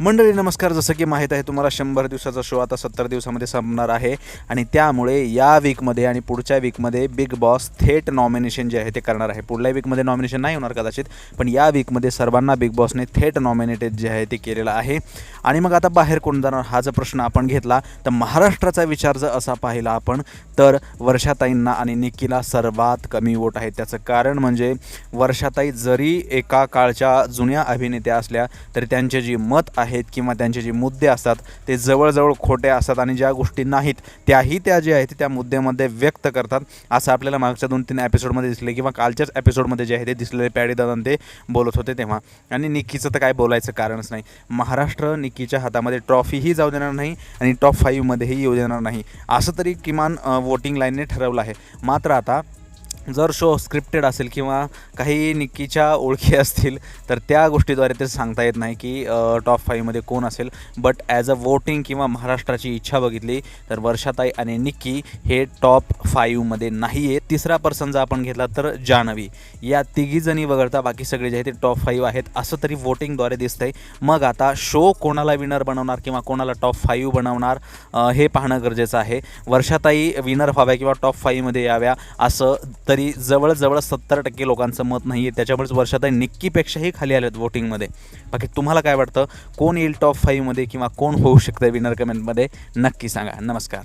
मंडळी नमस्कार. जसं की माहीत आहे तुम्हाला शंभर दिवसाचा शो आता सत्तर दिवसामध्ये संपणार आहे. आणि त्यामुळे या वीकमध्ये आणि पुढच्या वीकमध्ये बिग बॉस थेट नॉमिनेशन जे आहे ते करणार आहे. पुढल्या वीकमध्ये नॉमिनेशन नाही होणार कदाचित पण या वीकमध्ये सर्वांना बिग बॉसने थेट नॉमिनेटेड जे आहे ते केलेलं आहे. आणि मग आता बाहेर कोण जाणार हा जर प्रश्न आपण घेतला. तर महाराष्ट्राचा विचार जर असा पाहिला आपण तर वर्षाताईंना आणि निकीला सर्वात कमी वोट आहेत. त्याचं कारण म्हणजे वर्षाताई जरी एका काळच्या जुन्या अभिनेत्या असल्या तरी त्यांचे जी मत आहेत किंवा त्यांचे जे मुद्दे असतात ते जवळजवळ खोटे असतात आणि ज्या गोष्टी नाहीत त्याही त्या जे आहेत त्या मुद्द्यामध्ये व्यक्त करतात. असं आपल्याला मागच्या दोन तीन एपिसोडमध्ये दिसले किंवा कालच्याच एपिसोडमध्ये जे आहे ते दिसलेले पॅडी दादा ते बोलत होते तेव्हा. आणि निक्कीचं तर काय बोलायचं कारणच नाही. महाराष्ट्र निक्कीच्या हातामध्ये ट्रॉफीही जाऊ देणार नाही आणि टॉप फाईव्हमध्येही येऊ देणार नाही. असं तरी किमान वोटिंग लाईनने ठरवलं आहे. मात्र आता जर शो स्क्रिप्टेड असेल किंवा काही निक्कीच्या ओळखी असतील तर त्या गोष्टीद्वारे ते सांगता येत नाही की टॉप फाईव्हमध्ये कोण असेल. बट ॲज अ वोटिंग किंवा महाराष्ट्राची इच्छा बघितली तर वर्षाताई आणि निक्की हे टॉप फाईव्हमध्ये नाही आहे तिसरा पर्सन जर आपण घेतला तर जान्हवी या तिघीजणी वगळता बाकी सगळे जे आहे ते टॉप फाईव्ह आहेत. असं तरी वोटिंगद्वारे दिसतंय. मग आता शो कोणाला विनर बनवणार किंवा कोणाला टॉप फाईव्ह बनवणार हे पाहणं गरजेचं आहे. वर्षाताई विनर व्हाव्या किंवा टॉप फाईव्हमध्ये याव्या असं तरी जवळजवळ सत्तर टक्के लोकांचं मत नाही आहे त्याच्यामुळेच वर्षाताई निक्कीपेक्षाही खाली आले आहेत वोटिंगमध्ये बाकी तुम्हाला काय वाटतं? कोण येईल टॉप फाईव्हमध्ये किंवा कोण होऊ शकतं विनर कमेंटमध्ये नक्की सांगा. नमस्कार.